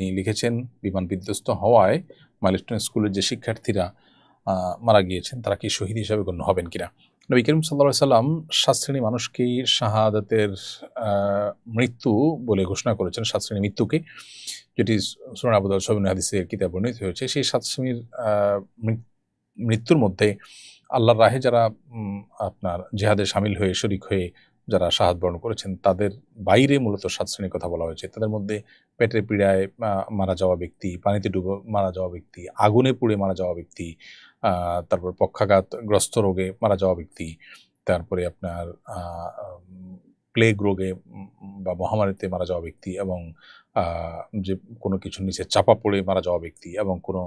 তিনি লিখেছেন, বিমান বিধ্বস্ত হওয়ায় মাইলস্টোন স্কুলের যে শিক্ষার্থীরা মারা গিয়েছেন, তারা কি শহীদ হিসাবে গণ্য হবেন কিনা? নবী করিম সাল্লা সাল্লাম সাত শ্রেণি মানুষকেই শাহাদাতের মৃত্যু বলে ঘোষণা করেছেন, সাত শ্রেণি মৃত্যুকে। যেটি সুরান আবুদাল সবিন হাদিসের কিতাব বর্ণিত হয়েছে, সেই সাত শ্রেণির মৃত্যুর মধ্যে আল্লাহর রাহে যারা আপনার জেহাদে সামিল হয়ে, শরিক হয়ে যারা শাহাদ বরণ করেছেন, তাদের বাইরে মূলত সাত শ্রেণির কথা বলা হয়েছে। তাদের মধ্যে পেটের পীড়ায় মারা যাওয়া ব্যক্তি, পানিতে ডুবে মারা যাওয়া ব্যক্তি, আগুনে পুড়ে মারা যাওয়া ব্যক্তি তারপর পক্ষাঘাতগ্রস্ত রোগে মারা যাওয়া ব্যক্তি, তারপরে আপনার প্লেগ রোগে বা মহামারীতে মারা যাওয়া ব্যক্তি এবং যে কোনো কিছুর নিচে চাপা পড়ে মারা যাওয়া ব্যক্তি এবং কোনো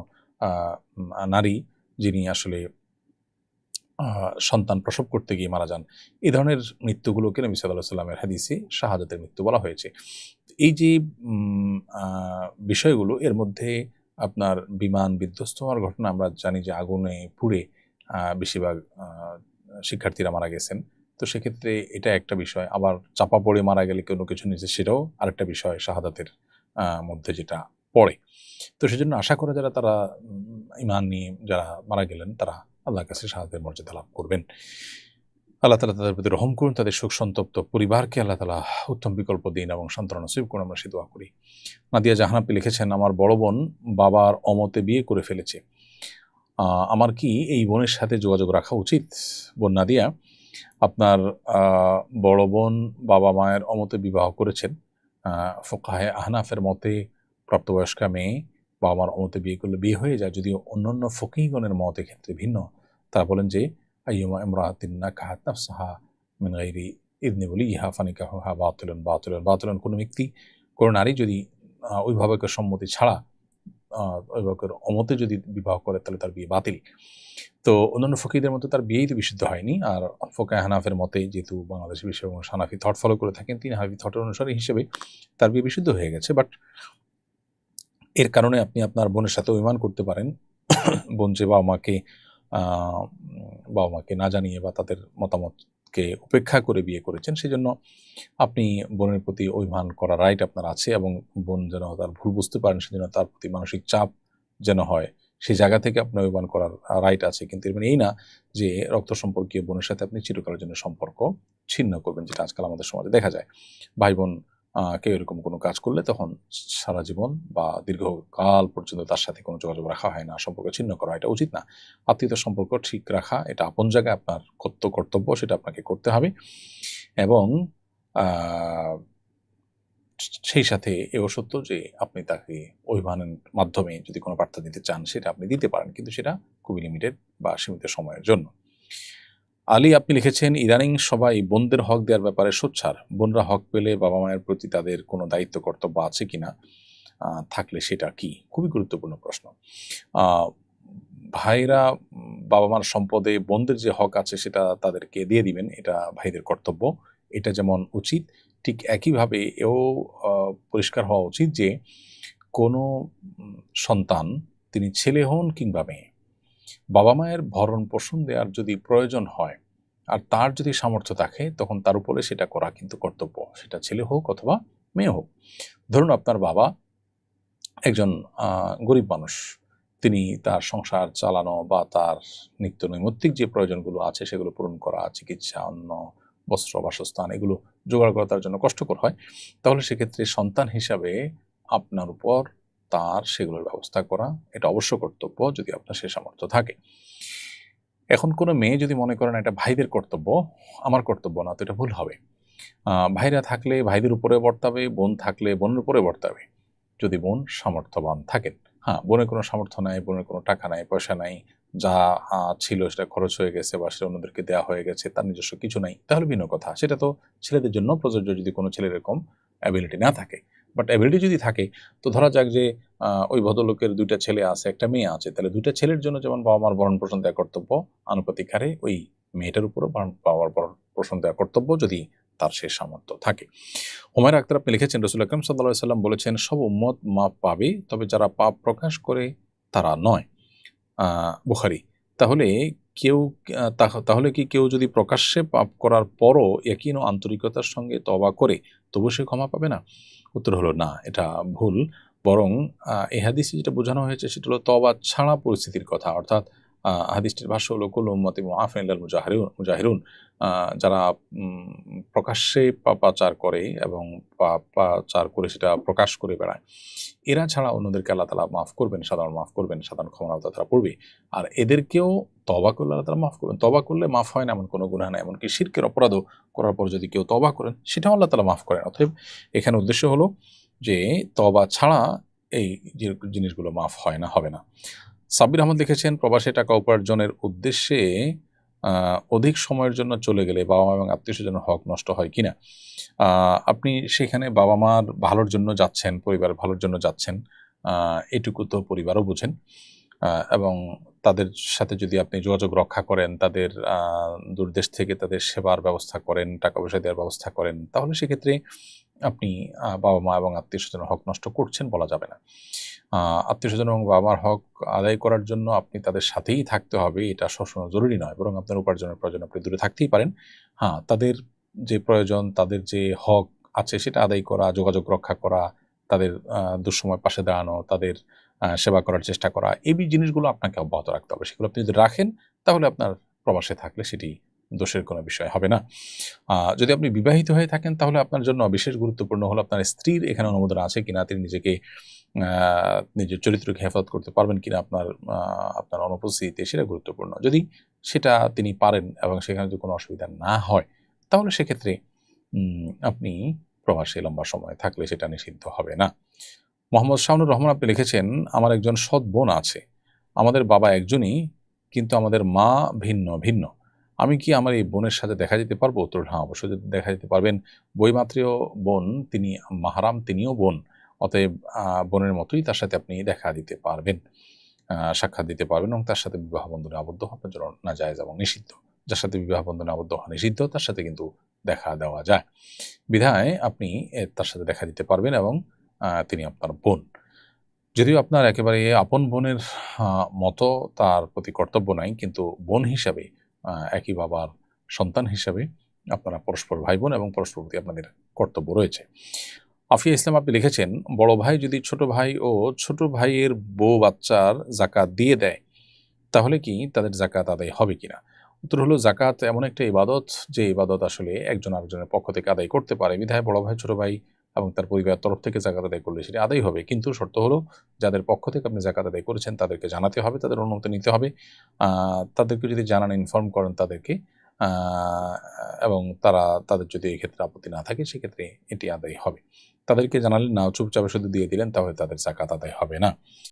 নারী যিনি আসলে সন্তান প্রসব করতে গিয়ে মারা যান। এই ধরনের মৃত্যুগুলোকে নবী সাল্লাহ সাল্লামের হাদিসে শাহাদাতের মৃত্যু বলা হয়েছে। এই যে বিষয়গুলো, এর মধ্যে আপনার বিমান বিধ্বস্ত হওয়ার ঘটনা আমরা জানি যে আগুনে পুড়ে বেশিরভাগ শিক্ষার্থীরা মারা গেছেন। তো সেক্ষেত্রে এটা একটা বিষয়। আবার চাপা পড়ে মারা গেলে কোনো কিছু নিচে সেটাও আরেকটা বিষয় শাহাদাতের মধ্যে যেটা পড়ে। তো সেজন্য আশা করে যারা, তারা ইমান নিয়ে যারা মারা গেলেন, তারা আল্লাহর কাছে শাহাদের মর্যাদা লাভ করবেন। আল্লাহ তালা তাদের প্রতি রহম করুন, তাদের শোক সন্তপ্ত পরিবারকে আল্লাহ তালা উত্তম বিকল্প দিন এবং সান্ত্বনা নসিব করুন। আমরা সে দোয়া করি। নাদিয়া জাহানাপি লিখেছেন, আমার বড় বোন বাবার অমতে বিয়ে করে ফেলেছে। আমার কি এই বোনের সাথে যোগাযোগ রাখা উচিত? বোন নাদিয়া, আপনার বড় বোন বাবা মায়ের অমতে বিবাহ করেছেন। ফোকাহে আহনাফের মতে প্রাপ্তবয়স্কা মেয়ে বাবা মার অমতে বিয়ে করলে বিয়ে হয়ে যায়, যদিও অন্যান্য ফকিগণের মতের ক্ষেত্রে ভিন্ন। তারা বলেন যে, আইয়ুমা ইমরাতিন্না কাহাত নাফসাহা মিন গাইরি ইদনি বলি ইহা ফানিকা হা বাতুলন বাতুলন বাতুলন। কোনো ব্যক্তি, কোনো নারী যদি অভিভাবকের সম্মতি ছাড়া অভিভাবকের অমতে যদি বিবাহ করে, তাহলে তার বিয়ে বাতিল। তো অন্যান্য ফকিরদের মতো তার বিয়েই তো বিশুদ্ধ হয়নি। আর ফোকা হানাফের মতে যেহেতু বাংলাদেশের বিষয় এবং হানাফি থট ফলো করে থাকেন, তিনি হানাফি থটের অনুসারী হিসেবে তার বিয়ে বিশুদ্ধ হয়ে গেছে। বাট এর কারণে আপনি আপনার বোনের সাথে অভিমান করতে পারেন। বোন যে বাবা মাকে বাবা মাকে না জানিয়ে বা তাদের মতামতকে উপেক্ষা করে বিয়ে করেছেন, সেজন্য আপনি বোনের প্রতি অভিমান করার রাইট আপনার আছে এবং বোন যেন তার ভুল বুঝতে পারেন, সেজন্য তার প্রতি মানসিক চাপ যেন হয় সেই জায়গা থেকে আপনার অভিমান করার রাইট আছে। কিন্তু এর মানে এই না যে রক্ত সম্পর্কীয় বোনের সাথে আপনি চিরকালের জন্য সম্পর্ক ছিন্ন করবেন, যেটা আজকাল আমাদের সমাজে দেখা যায়। ভাই বোন কেউ এরকম কোনো কাজ করলে তখন সারা জীবন বা দীর্ঘকাল পর্যন্ত তার সাথে কোনো যোগাযোগ রাখা হয় না, সম্পর্ক ছিন্ন করা এটা উচিত না। আত্মীয়তার সম্পর্ক ঠিক রাখা, এটা আপন জায়গায় আপনার কর্ত কর্তব্য, সেটা আপনাকে করতে হবে। এবং সেই সাথে এও সত্য যে আপনি তাকে অভিমানের মাধ্যমে যদি কোনো বার্তা দিতে চান, সেটা আপনি দিতে পারেন। কিন্তু সেটা খুবই লিমিটেড বা সীমিত সময়ের জন্য। আলী, আপনি লিখেছেন, ইদানিং সবাই বোনদের হক দেওয়ার ব্যাপারে সোচ্ছার বোনরা হক পেলে বাবা মায়ের প্রতি তাদের কোনো দায়িত্ব, কর্তব্য আছে কিনা? থাকলে সেটা কি? খুবই গুরুত্বপূর্ণ প্রশ্ন। ভাইরা বাবা মার সম্পদে বোনদের যে হক আছে সেটা তাদেরকে দিয়ে দিবেন, এটা ভাইদের কর্তব্য। এটা যেমন উচিত, ঠিক একইভাবে এও পরিষ্কার হওয়া উচিত যে কোনো সন্তান, তিনি ছেলে হন কিংবা মেয়ে বাবা মায়ের ভরণ পোষণ দেওয়ার যদি প্রয়োজন হয়, আর তার যদি সামর্থ্য থাকে, তখন তার উপরে সেটা করা কিন্তু কর্তব্য। সেটা ছেলে হোক অথবা মেয়ে হোক। ধরুন আপনার বাবা একজন গরিব মানুষ। তিনি তার সংসার চালানো বা তার নিত্য নৈমিত্তিক যে প্রয়োজনগুলো আছে, সেগুলো পূরণ করা, চিকিৎসা, অন্ন, বস্ত্র, বাসস্থান, এগুলো জোগাড় করা তার জন্য কষ্টকর হয়। তাহলে সেক্ষেত্রে সন্তান হিসাবে আপনার উপর তার সেগুলোর ব্যবস্থা করা, এটা অবশ্য কর্তব্য যদি আপনার সে সামর্থ্য থাকে। এখন কোনো মেয়ে যদি মনে করেন এটা ভাইদের কর্তব্য, আমার কর্তব্য না, তো এটা ভুল হবে। ভাইরা থাকলে ভাইদের উপরে বর্তাবে, বোন থাকলে বোনের উপরে বর্তাবে। যদি বোন সামর্থ্যবান থাকেন হ্যাঁ বোনের কোনো সামর্থ্য নাই, বোনের কোনো টাকা নাই, পয়সা নাই, যা ছিল সেটা খরচ হয়ে গেছে বা সেটা অন্যদেরকে দেওয়া হয়ে গেছে, তার নিজস্ব কিছু নাই, তাহলে ভিন্ন কথা। সেটা তো ছেলেদের জন্য প্রযোজ্য যদি কোনো ছেলের এরকম অ্যাবিলিটি না থাকে। বাট অ্যাবিলিটি যদি থাকে, তো ধরা যাক যে ওই ভদ্রলোকের দুইটা ছেলে আছে, একটা মেয়ে আছে, তাহলে দুইটা ছেলের জন্য যেমন বাবা মার ভরণ পোষণ দেওয়া কর্তব্য, আনুপাতিক হারে ওই মেয়েটার উপরও ভরণ- বাবা মার ভরণ পোষণ দেওয়া কর্তব্য যদি তার সে সামর্থ্য থাকে। হুমায়ুন আক্তার আপনি লিখেছেন, রসুল আকরম সাল্লাহ সাল্লাম বলেছেন, সব উম্মত মাপ পাবে, তবে যারা পাপ প্রকাশ করে তারা নয়। বুখারি। তাহলে কেউ তাহলে কি কেউ যদি প্রকাশ্যে পাপ করার পরও একই আন্তরিকতার সঙ্গে তবা করে, তবু সে ক্ষমা পাবে না? উত্তর হলো না, এটা ভুল। বরং এহাদিসে যেটা বোঝানো হয়েছে সেটা হলো তবা ছাড়া পরিস্থিতির কথা। অর্থাৎ হাদিসটির ভাষ্য হলো কুল উম্মতি মুআফিন মুজাহিরুন মুজাহিরুন। আহ, যারা প্রকাশ্যে পাপাচার করে এবং পাপাচার করে সেটা প্রকাশ করে বেড়ায় এরা ছাড়া অন্যদেরকে আল্লাহ তালা মাফ করবেন সাধারণ মাফ করবেন সাধারণ ক্ষমতা তারা পড়বে আর এদেরকেও তবা করলে আল্লাহ তালা মাফ করবেন। তবা করলে মাফ হয় না এমন কোনো গুণা না এমনকি শিরকের অপরাধও করার পর যদি কেউ তবা করেন সেটাও আল্লাহ তালা মাফ করেন। অতএব এখানে উদ্দেশ্য হলো যে তবা ছাড়া এই জিনিসগুলো মাফ হয় না হবে না। সাব্বির আহমদ লিখেছেন, প্রবাসী টাকা উপার্জনের উদ্দেশ্যে অধিক সময়ের জন্য চলে গেলে বাবা মা এবং আত্মীয় স্বজনের হক নষ্ট হয় কিনা? আপনি সেখানে বাবা মার ভালোর জন্য যাচ্ছেন, পরিবার ভালোর জন্য যাচ্ছেন এটুকু তো পরিবারও বুঝেন। এবং তাদের সাথে যদি আপনি যোগাযোগ রক্ষা করেন, তাদের দূরদেশ থেকে তাদের সেবার ব্যবস্থা করেন, টাকা পয়সা দেওয়ার ব্যবস্থা করেন, তাহলে সেক্ষেত্রে আপনি বাবা মা এবং আত্মীয় স্বজনের হক নষ্ট করছেন বলা যাবে না। আত্মীয় স্বজন এবং বাবা মার হক আদায় করার জন্য আপনি তাদের সাথেই থাকতে হবে, এটা সবসময় জরুরি নয়, বরং আপনার উপার্জনের প্রয়োজন আপনি দূরে থাকতেই পারেন। হ্যাঁ তাদের যে প্রয়োজন, তাদের যে হক আছে, সেটা আদায় করা, যোগাযোগ রক্ষা করা, তাদের দুঃসময় পাশে দাঁড়ানো, তাদের সেবা করার চেষ্টা করা, এই জিনিসগুলো আপনাকে অব্যাহত রাখতে হবে। সেগুলো আপনি যদি রাখেন, তাহলে আপনার প্রবাসে থাকলে সেটি দোষের কোনো বিষয় হবে না। যদি আপনি বিবাহিত হয়ে থাকেন, তাহলে আপনার জন্য বিশেষ গুরুত্বপূর্ণ হলো আপনার স্ত্রীর এখানে অনুমোদন আছে কিনা, তিনি নিজেকে নিজের চরিত্রকে হেফাজত করতে পারবেন কিনা আপনার আপনার অনুপস্থিতিতে, সেটা গুরুত্বপূর্ণ। যদি সেটা তিনি পারেন এবং সেখানে যদি কোনো অসুবিধা না হয়, তাহলে সেক্ষেত্রে আপনি প্রবাসে লম্বা সময় থাকলে সেটা নিষিদ্ধ হবে না। মোহাম্মদ শাহনুর রহমান আপনি লিখেছেন, আমার একজন সৎ বোন আছে। আমাদের বাবা একজনই, কিন্তু আমাদের মা ভিন্ন ভিন্ন। আমি কি আমার এই বোনের সাথে দেখা যেতে পারব? উত্তর হ্যাঁ অবশ্যই দেখা যেতে পারবেন। বইমাত্রীয় বোন, তিনি মাহারাম, তিনিও বোন। অতএব বোনের মতোই তার সাথে আপনি দেখা দিতে পারবেন। সাক্ষাৎ দিতে পারবেন এবং তার সাথে বিবাহ বন্ধনে আবদ্ধ হওয়ার জন্য না যায় এবং নিষিদ্ধ। যার সাথে বিবাহ বন্ধনে আবদ্ধ হওয়া নিষিদ্ধ, তার সাথে কিন্তু দেখা দেওয়া যায়। বিধায় আপনি তার সাথে দেখা দিতে পারবেন এবং তিনি আপনার বোন। যদিও আপনার একেবারে আপন বোনের মতো তার প্রতি কর্তব্য নাই, কিন্তু বোন হিসাবে একই বাবার সন্তান হিসাবে আপনারা পরস্পর ভাই বোন এবং পরস্পর প্রতি আপনাদের কর্তব্য রয়েছে। আফিয়া ইসলাম আপনি লিখেছেন, বড় ভাই যদি ছোট ভাই ও ছোট ভাইয়ের বউ বাচ্চার জাকাত দিয়ে দেয়, তাহলে কি তাদের জাকাত আদায় হবে কিনা? উত্তর হলো, জাকাত এমন একটা ইবাদত যে ইবাদত আসলে একজন আরেকজনের পক্ষ থেকে আদায় করতে পারে। বিধায় বড় ভাই, ছোট ভাই এবং তার পরিবারের তরফ থেকে জাকাত আদায় করলে সেটি আদায় হবে। কিন্তু শর্ত হলো, যাদের পক্ষ থেকে আপনি জাকাত আদায় করেছেন, তাদেরকে জানাতে হবে, তাদের অনুমতি নিতে হবে। তাদেরকে যদি জানান ইনফর্ম করেন তাদেরকে এবং তারা, তাদের যদি এক্ষেত্রে ক্ষেত্রে আপত্তি না থাকে, সেক্ষেত্রে এটি আদায় হবে। তাদেরকে জানালেন না চুপচাপে শুধু দিয়ে দিলেন, তাহলে তাদের জাকাত আদায় হবে না।